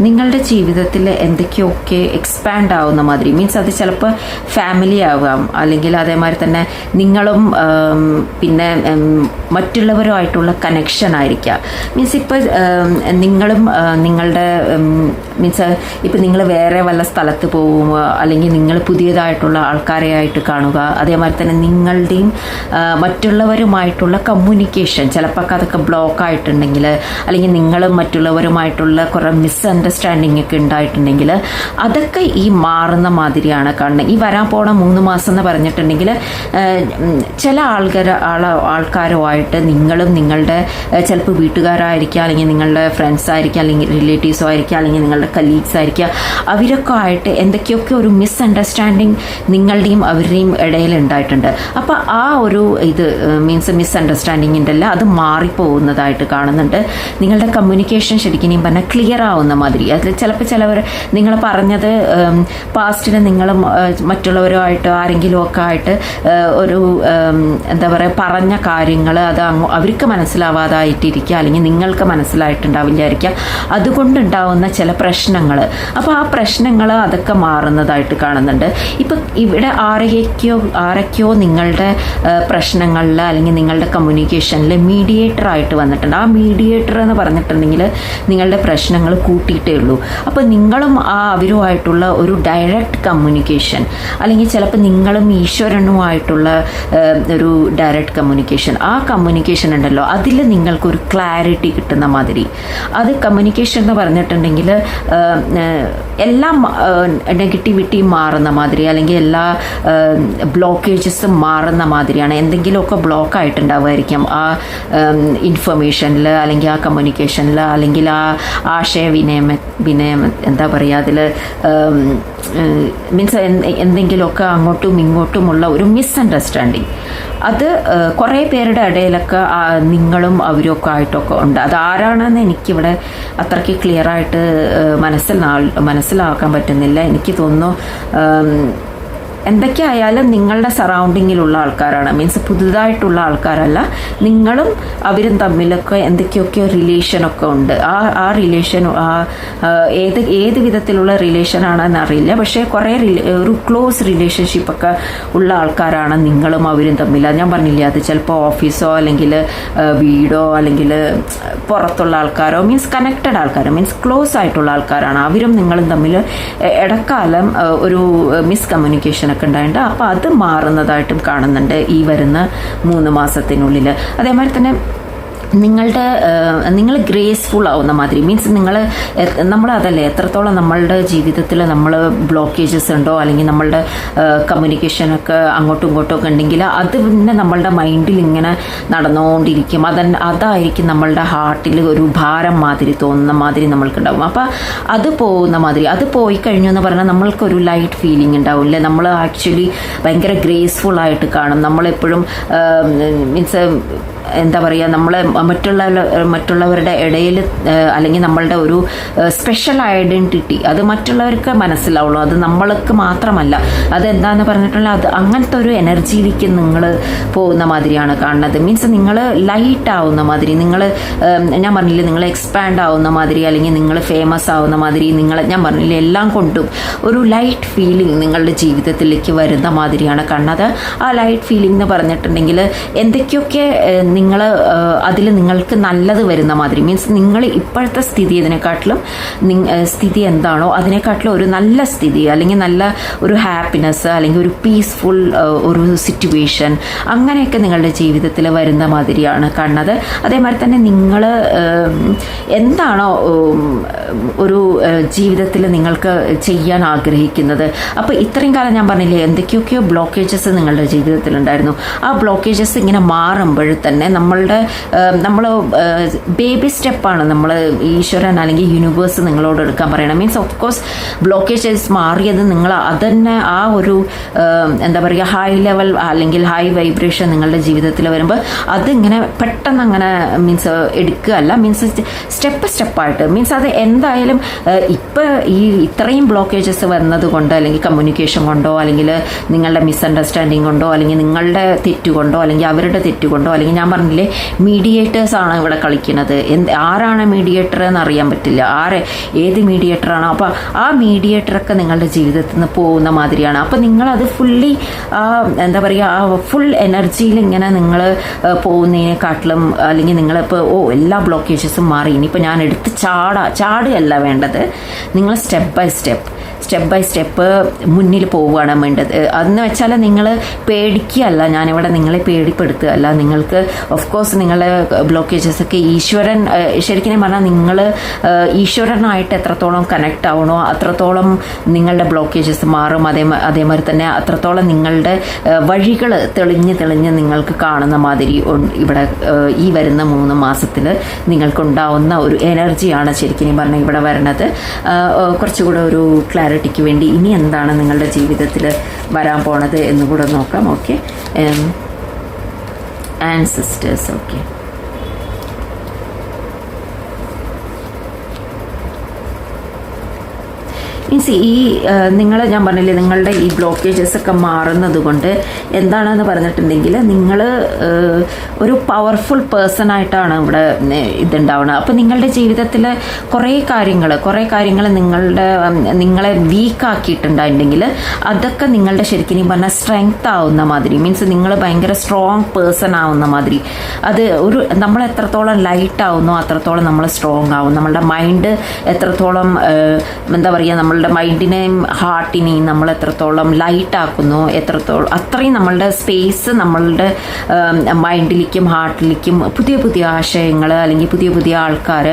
നിങ്ങളുടെ ജീവിതത്തിൽ എന്തൊക്കെയൊക്കെ എക്സ്പാൻഡ് ആവുന്ന മാതിരി മീൻസ് അത് ചിലപ്പോൾ ഫാമിലി ആവാം അല്ലെങ്കിൽ അതേമാതിരി തന്നെ നിങ്ങളും പിന്നെ മറ്റുള്ളവരുമായിട്ടുള്ള കണക്ഷൻ ആയിരിക്കാം. മീൻസ് ഇപ്പോൾ നിങ്ങളും നിങ്ങളുടെ മീൻസ് ഇപ്പം നിങ്ങൾ വേറെ വല്ല സ്ഥലത്ത് പോകുക അല്ലെങ്കിൽ നിങ്ങൾ പുതിയതായിട്ടുള്ള ആൾക്കാരെ ആയിട്ട് കാണുക അതേമാതിരി തന്നെ നിങ്ങളുടെയും മറ്റുള്ളവരുമായിട്ടുള്ള കമ്മ്യൂണിക്കേഷൻ ചിലപ്പോൾ അതൊക്കെ ബ്ലോക്ക് ആയിട്ടുണ്ടെങ്കിൽ അല്ലെങ്കിൽ നിങ്ങളും മറ്റുള്ളവരുമായിട്ടുള്ള കുറേ മിസ്അണ്ടർസ്റ്റാൻഡിങ് ഒക്കെ ഉണ്ടായിട്ടുണ്ടെങ്കിൽ അതൊക്കെ ഈ മാറുന്ന മാതിരിയാണ് കാണുന്നത്. ഈ വരാൻ പോണ മൂന്ന് മാസം എന്ന് പറഞ്ഞിട്ടുണ്ടെങ്കിൽ ചില ആൾക്കാർ ആൾക്കാരുമായിട്ട് നിങ്ങളും നിങ്ങളുടെ ചിലപ്പോൾ വീട്ടുകാരായിരിക്കാം അല്ലെങ്കിൽ നിങ്ങളുടെ ഫ്രണ്ട്സ് ആയിരിക്കാം അല്ലെങ്കിൽ റിലേറ്റീവ്സോ ആയിരിക്കാം അല്ലെങ്കിൽ നിങ്ങളുടെ കലീഗ്സ് ആയിരിക്കുക. അവരൊക്കെ ആയിട്ട് എന്തൊക്കെയൊക്കെ ഒരു മിസ് അണ്ടർസ്റ്റാൻഡിങ് നിങ്ങളുടെയും അവരുടെയും ഇടയിൽ ഉണ്ടായിട്ടുണ്ട്. അപ്പോൾ ആ ഒരു ഇത് മീൻസ് മിസ് അണ്ടർസ്റ്റാൻഡിങ് അല്ല അത് മാറിപ്പോകുന്നതായിട്ട് കാണുന്നുണ്ട്. നിങ്ങളുടെ കമ്മ്യൂണിക്കേഷൻ ശരിക്കും പറഞ്ഞാൽ ക്ലിയർ ആവുന്ന മാതിരി. അതിൽ ചിലപ്പോൾ ചിലവർ നിങ്ങൾ പറഞ്ഞത് പാസ്റ്റിൽ നിങ്ങളും ഏഹ്, മറ്റുള്ളവരുമായിട്ട് ആരെങ്കിലും ഒക്കെ ആയിട്ട് ഒരു എന്താ പറയുക പറഞ്ഞ കാര്യങ്ങൾ അത് അവർക്ക് മനസ്സിലാവാതായിട്ടിരിക്കുക. അല്ലെങ്കിൽ നിങ്ങൾക്ക് മനസ്സിലായിട്ടുണ്ടാവില്ലായിരിക്കുക. അതുകൊണ്ടുണ്ടാവുന്ന ചില പ്രശ്നങ്ങൾ. അപ്പോൾ ആ പ്രശ്നങ്ങൾ അതൊക്കെ മാറുന്നതായിട്ട് കാണുന്നുണ്ട്. ഇപ്പം ഇവിടെ ആരൊക്കെയോ ആരൊക്കെയോ നിങ്ങളുടെ പ്രശ്നങ്ങളിൽ അല്ലെങ്കിൽ നിങ്ങളുടെ കമ്മ്യൂണിക്കേഷനിൽ മീഡിയേറ്റർ ആയിട്ട് വന്നിട്ടുണ്ട്. ആ മീഡിയേറ്റർ എന്ന് പറഞ്ഞിട്ടുണ്ടെങ്കിൽ നിങ്ങളുടെ പ്രശ്നങ്ങൾ കൂട്ടിയിട്ടേ ഉള്ളൂ. അപ്പോൾ നിങ്ങളും ആ അവരുമായിട്ടുള്ള ഒരു ഡയറക്റ്റ് കമ്മ്യൂണിക്കേഷൻ അല്ലെങ്കിൽ ചിലപ്പോൾ നിങ്ങളും ഈശ്വരനുമായിട്ടുള്ള ഒരു ഡയറക്റ്റ് കമ്മ്യൂണിക്കേഷൻ ആ കമ്മ്യൂണിക്കേഷൻ ഉണ്ടല്ലോ. അതിൽ നിങ്ങൾക്കൊരു ക്ലാരിറ്റി കിട്ടുന്ന മാതിരി. അത് കമ്മ്യൂണിക്കേഷൻ എന്ന് പറഞ്ഞിട്ടുണ്ടെങ്കിൽ എല്ലാം നെഗറ്റിവിറ്റി മാറുന്ന മാതിരി അല്ലെങ്കിൽ എല്ലാ ബ്ലോക്കേജസും മാറുന്ന മാതിരിയാണ്. എന്തെങ്കിലുമൊക്കെ ബ്ലോക്ക് ആയിട്ടുണ്ടാവുമായിരിക്കും. ആ ഇൻഫർമേഷനിൽ അല്ലെങ്കിൽ ആ കമ്മ്യൂണിക്കേഷനിൽ അല്ലെങ്കിൽ ആ ആശയവിനിയമ വിനയം എന്താ പറയുക അതിൽ മീൻസ് എന്തെങ്കിലുമൊക്കെ അങ്ങോട്ടും ഇങ്ങോട്ടുമുള്ള ഒരു മിസ്അണ്ടർസ്റ്റാൻഡിങ് അത് കുറെ പേരുടെ ഇടയിലൊക്കെ നിങ്ങളും അവരും ഒക്കെ ആയിട്ടൊക്കെ ഉണ്ട്. അത് ആരാണെന്ന് എനിക്കിവിടെ അത്രയ്ക്ക് ഏഹ്, മനസ്സിലാ മനസ്സിലാക്കാൻ പറ്റുന്നില്ല. എനിക്ക് തോന്നുന്നു എന്തൊക്കെയായാലും നിങ്ങളുടെ സറൗണ്ടിങ്ങിലുള്ള ആൾക്കാരാണ്. മീൻസ് പുതുതായിട്ടുള്ള ആൾക്കാരല്ല. നിങ്ങളും അവരും തമ്മിലൊക്കെ എന്തൊക്കെയൊക്കെയോ റിലേഷനൊക്കെ ഉണ്ട്. ആ ആ റിലേഷൻ ആ ഏത് ഏത് വിധത്തിലുള്ള റിലേഷനാണെന്ന് അറിയില്ല. പക്ഷേ കുറേ ഒരു ക്ലോസ് റിലേഷൻഷിപ്പ് ഒക്കെ ഉള്ള ആൾക്കാരാണ് നിങ്ങളും അവരും തമ്മിൽ. ഞാൻ പറഞ്ഞില്ലേ അത് ചിലപ്പോൾ ഓഫീസോ അല്ലെങ്കിൽ വീടോ അല്ലെങ്കിൽ പുറത്തുള്ള ആൾക്കാരോ മീൻസ് കണക്റ്റഡ് ആൾക്കാരോ മീൻസ് ക്ലോസ് ആയിട്ടുള്ള ആൾക്കാരാണ്. അവരും നിങ്ങളും തമ്മിൽ ഇടക്കാലം ഒരു മിസ് ഒക്കെ ഉണ്ടായിട്ടുണ്ട്. അപ്പോൾ അത് മാറുന്നതായിട്ടും കാണുന്നുണ്ട് ഈ വരുന്ന മൂന്ന് മാസത്തിനുള്ളിൽ അതേമാതിരി തന്നെ നിങ്ങളുടെ നിങ്ങൾ ഗ്രേസ്ഫുൾ ആവുന്ന മാതിരി മീൻസ് നിങ്ങൾ നമ്മൾ അതല്ലേ എത്രത്തോളം നമ്മളുടെ ജീവിതത്തിൽ നമ്മൾ ബ്ലോക്കേജസ് ഉണ്ടോ അല്ലെങ്കിൽ നമ്മളുടെ കമ്മ്യൂണിക്കേഷനൊക്കെ അങ്ങോട്ടും ഇങ്ങോട്ടും ഒക്കെ ഉണ്ടെങ്കിൽ അത് പിന്നെ നമ്മളുടെ മൈൻഡിൽ ഇങ്ങനെ നടന്നുകൊണ്ടിരിക്കും അത അതായിരിക്കും നമ്മളുടെ ഹാർട്ടിൽ ഒരു ഭാരം മാതിരി തോന്നുന്ന മാതിരി നമ്മൾക്കുണ്ടാവും. അപ്പോൾ അത് പോകുന്ന മാതിരി അത് പോയി കഴിഞ്ഞു എന്ന് പറഞ്ഞാൽ നമ്മൾക്കൊരു ലൈറ്റ് ഫീലിംഗ് ഉണ്ടാവും അല്ലേ നമ്മൾ ആക്ച്വലി ഭയങ്കര ഗ്രേസ്ഫുൾ ആയിട്ട് കാണും. നമ്മളെപ്പോഴും മീൻസ് എന്താ പറയുക നമ്മൾ മറ്റുള്ള മറ്റുള്ളവരുടെ ഇടയിൽ അല്ലെങ്കിൽ നമ്മളുടെ ഒരു സ്പെഷ്യൽ ഐഡന്റിറ്റി അത് മറ്റുള്ളവർക്ക് മനസ്സിലാവുള്ളൂ. അത് നമ്മൾക്ക് മാത്രമല്ല. അത് എന്താണെന്ന് പറഞ്ഞിട്ടുള്ള അത് അങ്ങനത്തെ ഒരു എനർജിയിലേക്ക് നിങ്ങൾ പോകുന്ന മാതിരിയാണ് കാണുന്നത്. മീൻസ് നിങ്ങൾ ലൈറ്റ് ആവുന്ന മാതിരി നിങ്ങൾ ഞാൻ പറഞ്ഞില്ലേ നിങ്ങൾ എക്സ്പാൻഡ് ആവുന്ന മാതിരി അല്ലെങ്കിൽ നിങ്ങൾ ഫേമസ് ആവുന്ന മാതിരി നിങ്ങൾ ഞാൻ പറഞ്ഞില്ലേ എല്ലാം കൊണ്ടും ഒരു ലൈറ്റ് ഫീലിംഗ് നിങ്ങളുടെ ജീവിതത്തിലേക്ക് വരുന്ന മാതിരിയാണ് കാണുന്നത്. ആ ലൈറ്റ് ഫീലിംഗ് എന്ന് പറഞ്ഞിട്ടുണ്ടെങ്കിൽ എന്തൊക്കെയൊക്കെ നിങ്ങൾ അതിൽ നിങ്ങൾക്ക് നല്ലത് വരുന്ന മാതിരി. മീൻസ് നിങ്ങൾ ഇപ്പോഴത്തെ സ്ഥിതി ഇതിനെക്കാട്ടിലും സ്ഥിതി എന്താണോ അതിനെക്കാട്ടിലും ഒരു നല്ല സ്ഥിതി അല്ലെങ്കിൽ നല്ല ഒരു ഹാപ്പിനെസ് അല്ലെങ്കിൽ ഒരു പീസ്ഫുൾ ഒരു സിറ്റുവേഷൻ അങ്ങനെയൊക്കെ നിങ്ങളുടെ ജീവിതത്തിൽ വരുന്ന മാതിരിയാണ് കാണുന്നത്. അതേമാതിരി തന്നെ നിങ്ങൾ എന്താണോ ഒരു ജീവിതത്തിൽ നിങ്ങൾക്ക് ചെയ്യാൻ ആഗ്രഹിക്കുന്നത്. അപ്പോൾ ഇത്രയും കാലം ഞാൻ പറഞ്ഞില്ലേ എന്തൊക്കെയൊക്കെയോ ബ്ലോക്കേജസ് നിങ്ങളുടെ ജീവിതത്തിലുണ്ടായിരുന്നു. ആ ബ്ലോക്കേജസ് ഇങ്ങനെ മാറുമ്പോൾ തന്നെ തന്നെ നമ്മളുടെ നമ്മൾ ബേബി സ്റ്റെപ്പാണ് നമ്മൾ ഈശ്വരൻ അല്ലെങ്കിൽ യൂണിവേഴ്സ് നിങ്ങളോട് എടുക്കാൻ പറയണം മീൻസ് ഓഫ് കോഴ്സ് ബ്ലോക്കേജസ് മാറിയത് നിങ്ങൾ അതന്നെ ആ ഒരു എന്താ പറയുക ഹൈ ലെവൽ അല്ലെങ്കിൽ ഹൈ വൈബ്രേഷൻ നിങ്ങളുടെ ജീവിതത്തിൽ വരുമ്പോൾ അതിങ്ങനെ പെട്ടെന്ന് അങ്ങനെ മീൻസ് എടുക്കുകയല്ല മീൻസ് സ്റ്റെപ്പ് സ്റ്റെപ്പായിട്ട് മീൻസ് അത് എന്തായാലും ഇപ്പം ഈ ഇത്രയും ബ്ലോക്കേജസ് വന്നത് കൊണ്ട് അല്ലെങ്കിൽ കമ്മ്യൂണിക്കേഷൻ കൊണ്ടോ അല്ലെങ്കിൽ നിങ്ങളുടെ മിസ്അണ്ടർസ്റ്റാൻഡിങ് കൊണ്ടോ അല്ലെങ്കിൽ നിങ്ങളുടെ തെറ്റുകൊണ്ടോ അല്ലെങ്കിൽ അവരുടെ തെറ്റുകൊണ്ടോ അല്ലെങ്കിൽ ഞാൻ പറഞ്ഞില്ലേ? മീഡിയേറ്റേഴ്സ് ആണ് ഇവിടെ കളിക്കുന്നത്. എന്ത് ആരാണ് മീഡിയേറ്റർ എന്ന് അറിയാൻ പറ്റില്ല. ആരെ ഏത് മീഡിയേറ്ററാണോ അപ്പോൾ ആ മീഡിയേറ്ററൊക്കെ നിങ്ങളുടെ ജീവിതത്തിൽ നിന്ന് പോകുന്ന മാതിരിയാണ്. അപ്പോൾ നിങ്ങളത് ഫുള്ളി എന്താ പറയുക ആ ഫുൾ എനർജിയിൽ ഇങ്ങനെ നിങ്ങൾ പോകുന്നതിനെക്കാട്ടിലും അല്ലെങ്കിൽ നിങ്ങളിപ്പോൾ ഓ എല്ലാ ബ്ലോക്കേജസും മാറി. ഇനിയിപ്പോൾ ഞാൻ എടുത്ത് ചാടാ ചാടുകയല്ല വേണ്ടത്. നിങ്ങൾ step by step step by step മുന്നിൽ പോവുകയാണ് വേണ്ടത്. അതെന്ന് വെച്ചാൽ നിങ്ങൾ പേടിക്കുകയല്ല. ഞാനിവിടെ നിങ്ങളെ പേടിപ്പെടുത്തുകയല്ല നിങ്ങൾക്ക് ഓഫ് കോഴ്സ് നിങ്ങളെ ബ്ലോക്കേജസ് ഒക്കെ ഈശ്വരൻ ശരിക്കും പറഞ്ഞാൽ നിങ്ങൾ ഈശ്വരനായിട്ട് എത്രത്തോളം കണക്ട് ആവണോ അത്രത്തോളം നിങ്ങളുടെ ബ്ലോക്കേജസ് മാറും. അതേ അതേമാതിരി തന്നെ അത്രത്തോളം നിങ്ങളുടെ വഴികൾ തെളിഞ്ഞ് തെളിഞ്ഞ് നിങ്ങൾക്ക് കാണുന്ന മാതിരി ഇവിടെ ഈ വരുന്ന മൂന്ന് മാസത്തിൽ നിങ്ങൾക്കുണ്ടാവുന്ന ഒരു എനർജിയാണ് ശരിക്കും പറഞ്ഞാൽ ഇവിടെ വരുന്നത് കുറച്ചുകൂടെ ഒരു ക്ലാരിറ്റിക്ക് വേണ്ടി ഇനി എന്താണ് നിങ്ങളുടെ ജീവിതത്തിൽ വരാൻ പോണത് എന്നുകൂടെ നോക്കാം okay ancestors sisters okay means ഈ നിങ്ങൾ ഞാൻ പറഞ്ഞില്ലേ നിങ്ങളുടെ ഈ ബ്ലോക്കേജസ് ഒക്കെ മാറുന്നത് കൊണ്ട് എന്താണെന്ന് പറഞ്ഞിട്ടുണ്ടെങ്കിൽ നിങ്ങൾ ഒരു പവർഫുൾ പേഴ്സൺ ആയിട്ടാണ് ഇവിടെ ഇതുണ്ടാവുന്നത് അപ്പോൾ നിങ്ങളുടെ ജീവിതത്തിൽ കുറേ കാര്യങ്ങൾ കുറേ കാര്യങ്ങൾ നിങ്ങളുടെ നിങ്ങളെ വീക്ക് ആക്കിയിട്ടുണ്ടായിട്ടുണ്ടെങ്കിൽ അതൊക്കെ നിങ്ങളുടെ ശരിക്കും ഈ പറഞ്ഞാൽ സ്ട്രെങ്ത് ആവുന്ന മാതിരി മീൻസ് നിങ്ങൾ ഭയങ്കര സ്ട്രോങ് പേഴ്സൺ ആവുന്ന മാതിരി. അത് ഒരു നമ്മൾ എത്രത്തോളം ലൈറ്റ് ആവുന്നോ അത്രത്തോളം നമ്മൾ സ്ട്രോങ് ആവും. നമ്മളുടെ മൈൻഡ് എത്രത്തോളം എന്താ പറയുക നമ്മളുടെ മൈൻഡിനെയും ഹാർട്ടിനെയും നമ്മൾ എത്രത്തോളം ലൈറ്റ് ആക്കുന്നു എത്രത്തോളം അത്രയും നമ്മളുടെ സ്പേസ് നമ്മളുടെ മൈൻഡിലേക്കും ഹാർട്ടിലേക്കും പുതിയ പുതിയ ആശയങ്ങൾ അല്ലെങ്കിൽ പുതിയ പുതിയ ആൾക്കാർ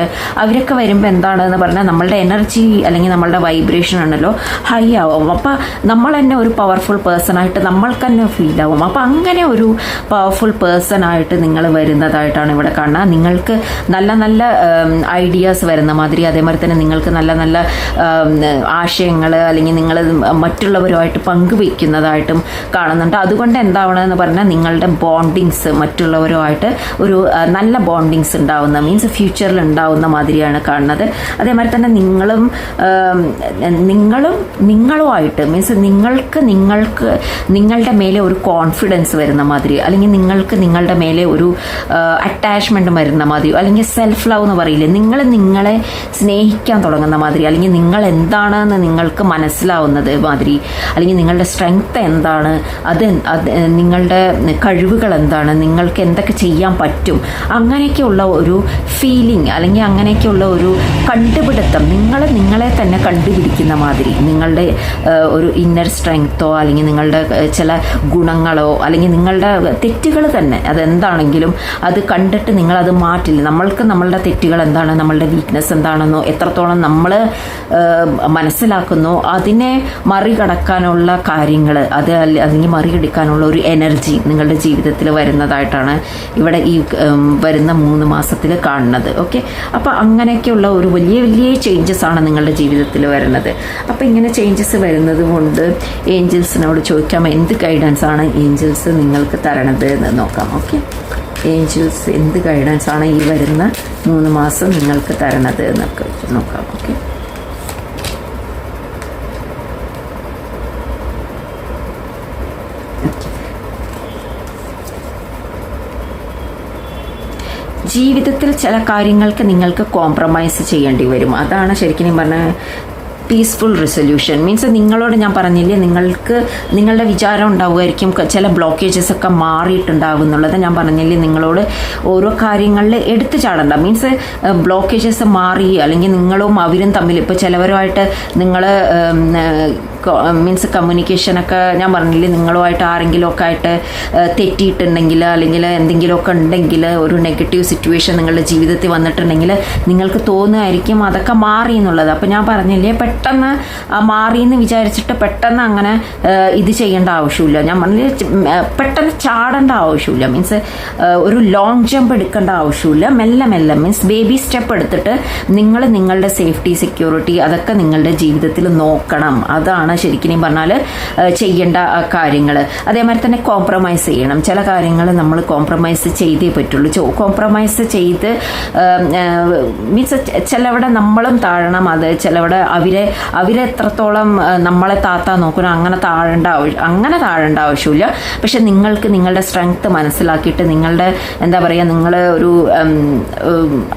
അവരൊക്കെ വരുമ്പോൾ എന്താണെന്ന് പറഞ്ഞാൽ നമ്മളുടെ എനർജി അല്ലെങ്കിൽ നമ്മളുടെ വൈബ്രേഷൻ ആണല്ലോ ഹൈ ആവും. അപ്പോൾ നമ്മൾ തന്നെ ഒരു പവർഫുൾ പേഴ്സൺ ആയിട്ട് നമ്മൾക്ക് തന്നെ ഫീൽ ആവും. അപ്പോൾ അങ്ങനെ ഒരു പവർഫുൾ പേഴ്സൺ ആയിട്ട് നിങ്ങൾ വരുന്നതായിട്ടാണ് ഇവിടെ കാണുന്നത്. നിങ്ങൾക്ക് നല്ല നല്ല ഐഡിയാസ് വരുന്ന മാതിരി അതേമാതിരി തന്നെ നിങ്ങൾക്ക് നല്ല നല്ല ആശയങ്ങൾ അല്ലെങ്കിൽ നിങ്ങൾ മറ്റുള്ളവരുമായിട്ട് പങ്കുവെക്കുന്നതായിട്ടും കാണുന്നുണ്ട്. അതുകൊണ്ട് എന്താവണമെന്ന് പറഞ്ഞാൽ നിങ്ങളുടെ ബോണ്ടിങ്സ് മറ്റുള്ളവരുമായിട്ട് ഒരു നല്ല ബോണ്ടിങ്സ് ഉണ്ടാവുന്ന മീൻസ് ഫ്യൂച്ചറിൽ ഉണ്ടാവുന്ന മാതിരിയാണ് കാണുന്നത്. അതേമാതിരി തന്നെ നിങ്ങളും നിങ്ങളും നിങ്ങളുമായിട്ട് മീൻസ് നിങ്ങൾക്ക് നിങ്ങൾക്ക് നിങ്ങളുടെ മേലെ ഒരു കോൺഫിഡൻസ് വരുന്ന മാതിരി അല്ലെങ്കിൽ നിങ്ങൾക്ക് നിങ്ങളുടെ മേലെ ഒരു അറ്റാച്ച്മെന്റ് വരുന്ന മാതിരി അല്ലെങ്കിൽ സെൽഫ് ലവ് എന്ന് പറയില്ലേ നിങ്ങൾ നിങ്ങളെ സ്നേഹിക്കാൻ തുടങ്ങുന്ന മാതിരി അല്ലെങ്കിൽ നിങ്ങൾ എന്താണെന്ന് നിങ്ങൾക്ക് മനസ്സിലാവുന്നത് മാതിരി? അല്ലെങ്കിൽ നിങ്ങളുടെ സ്ട്രെങ്ത് എന്താണ്? അത് നിങ്ങളുടെ കഴിവുകൾ എന്താണ്? നിങ്ങൾക്ക് എന്തൊക്കെ ചെയ്യാൻ പറ്റും? അങ്ങനെയൊക്കെയുള്ള ഒരു ഫീലിംഗ് അല്ലെങ്കിൽ അങ്ങനെയൊക്കെയുള്ള ഒരു കണ്ടുപിടുത്തം നിങ്ങൾ നിങ്ങളെ തന്നെ കണ്ടുപിടിക്കുന്ന മാതിരി. നിങ്ങളുടെ ഒരു ഇന്നർ സ്ട്രെങ്ത്തോ അല്ലെങ്കിൽ നിങ്ങളുടെ ചില ഗുണങ്ങളോ അല്ലെങ്കിൽ നിങ്ങളുടെ തെറ്റുകൾ തന്നെ അതെന്താണെങ്കിലും അത് കണ്ടിട്ട് നിങ്ങളത് മാറ്റില്ല. നമ്മൾക്ക് നമ്മളുടെ തെറ്റുകൾ എന്താണ്? നമ്മളുടെ വീക്ക്നെസ് എന്താണെന്നോ എത്രത്തോളം നമ്മൾ മനസ്സിലാക്കുന്നോ. അതിനെ മറികടക്കാനുള്ള കാര്യങ്ങൾ അത് അല്ലെങ്കിൽ മറികടക്കാനുള്ള ഒരു എനർജി നിങ്ങളുടെ ജീവിതത്തിൽ വരുന്നതായിട്ടാണ് ഇവിടെ ഈ വരുന്ന മൂന്ന് മാസത്തിൽ കാണുന്നത്. ഓക്കെ? അപ്പോൾ അങ്ങനെയൊക്കെയുള്ള ഒരു വലിയ വലിയ ചേഞ്ചസ് ആണ് നിങ്ങളുടെ ജീവിതത്തിൽ വരുന്നത്. അപ്പോൾ ഇങ്ങനെ ചേഞ്ചസ് വരുന്നത് കൊണ്ട് ഏഞ്ചൽസിനോട് ചോദിക്കാം എന്ത് ഗൈഡൻസ് ആണ് ഏഞ്ചൽസ് നിങ്ങൾക്ക് തരണത് എന്ന് നോക്കാം. ഓക്കെ? ഏഞ്ചൽസ് എന്ത് ഗൈഡൻസ് ആണ് ഈ വരുന്ന മൂന്ന് മാസം നിങ്ങൾക്ക് തരണത് എന്നൊക്കെ നോക്കാം. ഓക്കെ? ജീവിതത്തിൽ ചില കാര്യങ്ങൾക്ക് നിങ്ങൾക്ക് കോംപ്രമൈസ് ചെയ്യേണ്ടി വരും. അതാണ് ശരിക്കും പറഞ്ഞ പീസ്ഫുൾ റെസൊല്യൂഷൻ മീൻസ് നിങ്ങളോട് ഞാൻ പറഞ്ഞില്ലേ നിങ്ങൾക്ക് നിങ്ങളുടെ വിചാരം ഉണ്ടാവുമായിരിക്കും ചില ബ്ലോക്കേജസ് ഒക്കെ മാറിയിട്ടുണ്ടാവും എന്നുള്ളത് ഞാൻ പറഞ്ഞില്ലേ നിങ്ങളോട് ഓരോ കാര്യങ്ങളിൽ എടുത്തു ചാടണ്ട. മീൻസ് ബ്ലോക്കേജസ് മാറി അല്ലെങ്കിൽ നിങ്ങളും അവരും തമ്മിൽ ഇപ്പോൾ ചിലവരുമായിട്ട് നിങ്ങൾ മീൻസ് കമ്മ്യൂണിക്കേഷനൊക്കെ ഞാൻ പറഞ്ഞില്ലേ? നിങ്ങളുമായിട്ട് ആരെങ്കിലും ഒക്കെ ആയിട്ട് ആ, തെറ്റിയിട്ടുണ്ടെങ്കിൽ അല്ലെങ്കിൽ എന്തെങ്കിലുമൊക്കെ ഉണ്ടെങ്കിൽ ഒരു നെഗറ്റീവ് സിറ്റുവേഷൻ നിങ്ങളുടെ ജീവിതത്തിൽ വന്നിട്ടുണ്ടെങ്കിൽ നിങ്ങൾക്ക് തോന്നുമായിരിക്കും അതൊക്കെ മാറി എന്നുള്ളത്. അപ്പോൾ ഞാൻ പറഞ്ഞില്ലേ പെട്ടെന്ന് മാറി എന്ന് വിചാരിച്ചിട്ട് പെട്ടെന്ന് അങ്ങനെ ആ, ഇത് ചെയ്യേണ്ട ആവശ്യമില്ല. ഞാൻ പറഞ്ഞില്ലേ പെട്ടെന്ന് ചാടേണ്ട ആവശ്യമില്ല. മീൻസ് ഒരു ലോങ് ജമ്പ് എടുക്കേണ്ട ആവശ്യമില്ല. മെല്ലെ മെല്ലെ മീൻസ് ബേബി സ്റ്റെപ്പ് എടുത്തിട്ട് നിങ്ങൾ നിങ്ങളുടെ സേഫ്റ്റി സെക്യൂരിറ്റി അതൊക്കെ നിങ്ങളുടെ ജീവിതത്തിൽ നോക്കണം. അതാണ് ശരിക്കും പറഞ്ഞാൽ ചെയ്യേണ്ട കാര്യങ്ങൾ അതേമാതിരി തന്നെ കോംപ്രമൈസ് ചെയ്യണം. ചില കാര്യങ്ങൾ നമ്മൾ കോംപ്രമൈസ് ചെയ്തേ പറ്റുള്ളൂ. കോംപ്രമൈസ് ചെയ്ത് മീൻസ് ചിലവിടെ നമ്മളും താഴണം അത്. ചിലവിടെ അവരെ അവരെ എത്രത്തോളം നമ്മളെ താത്ത നോക്കണം അങ്ങനെ താഴേണ്ട ആവശ്യം അങ്ങനെ താഴേണ്ട ആവശ്യമില്ല. പക്ഷെ നിങ്ങൾക്ക് നിങ്ങളുടെ സ്ട്രെങ്ത് മനസ്സിലാക്കിയിട്ട് നിങ്ങളുടെ എന്താ പറയുക നിങ്ങൾ ഒരു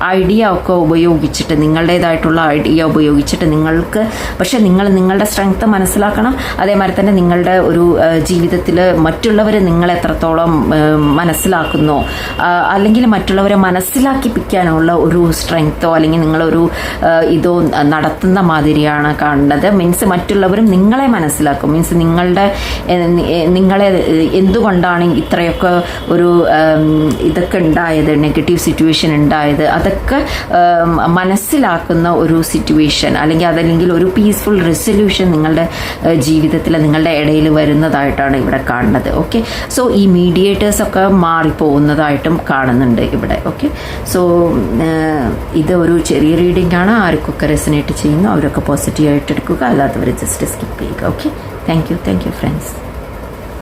ഐഡിയ ഒക്കെ ഉപയോഗിച്ചിട്ട് നിങ്ങളുടേതായിട്ടുള്ള ഐഡിയ ഉപയോഗിച്ചിട്ട് നിങ്ങൾക്ക് പക്ഷെ നിങ്ങൾ നിങ്ങളുടെ സ്ട്രെങ്ത് മനസ്സിലാക്കണം. അതേമാതിരി തന്നെ നിങ്ങളുടെ ഒരു ജീവിതത്തിൽ മറ്റുള്ളവർ നിങ്ങൾ എത്രത്തോളം മനസ്സിലാക്കുന്നോ. അല്ലെങ്കിൽ മറ്റുള്ളവരെ മനസ്സിലാക്കിപ്പിക്കാനുള്ള ഒരു സ്ട്രെങ്തോ അല്ലെങ്കിൽ നിങ്ങളൊരു ഇതോ നടത്തുന്ന മാതിരിയാണ് കാണുന്നത്. മീൻസ് മറ്റുള്ളവരും നിങ്ങളെ മനസ്സിലാക്കും. മീൻസ് നിങ്ങളുടെ നിങ്ങളെ എന്തുകൊണ്ടാണ് ഇത്രയൊക്കെ ഒരു ഇതൊക്കെ ഉണ്ടായത്? നെഗറ്റീവ് സിറ്റുവേഷൻ ഉണ്ടായത്? അതൊക്കെ മനസ്സിലാക്കുന്ന ഒരു സിറ്റുവേഷൻ അല്ലെങ്കിൽ അതല്ലെങ്കിൽ ഒരു പീസ്ഫുൾ റെസൊല്യൂഷൻ നിങ്ങളുടെ ജീവിതത്തിൽ നിങ്ങളുടെ ഇടയിൽ വരുന്നതായിട്ടാണ് ഇവിടെ കാണുന്നത്. ഓക്കെ സോ ഈ മീഡിയേറ്റേഴ്സ് ഒക്കെ മാറിപ്പോകുന്നതായിട്ടും കാണുന്നുണ്ട് ഇവിടെ. ഓക്കെ സോ ഇത് ഒരു ചെറിയ റീഡിംഗ് ആണ്. ആർക്കൊക്കെ റെസിനേറ്റ് ചെയ്യുന്നു അവരൊക്കെ പോസിറ്റീവായിട്ട് എടുക്കുക. അല്ലാത്തവർ ജസ്റ്റ് സ്കിപ്പ് ചെയ്യുക. Okay thank you thank you friends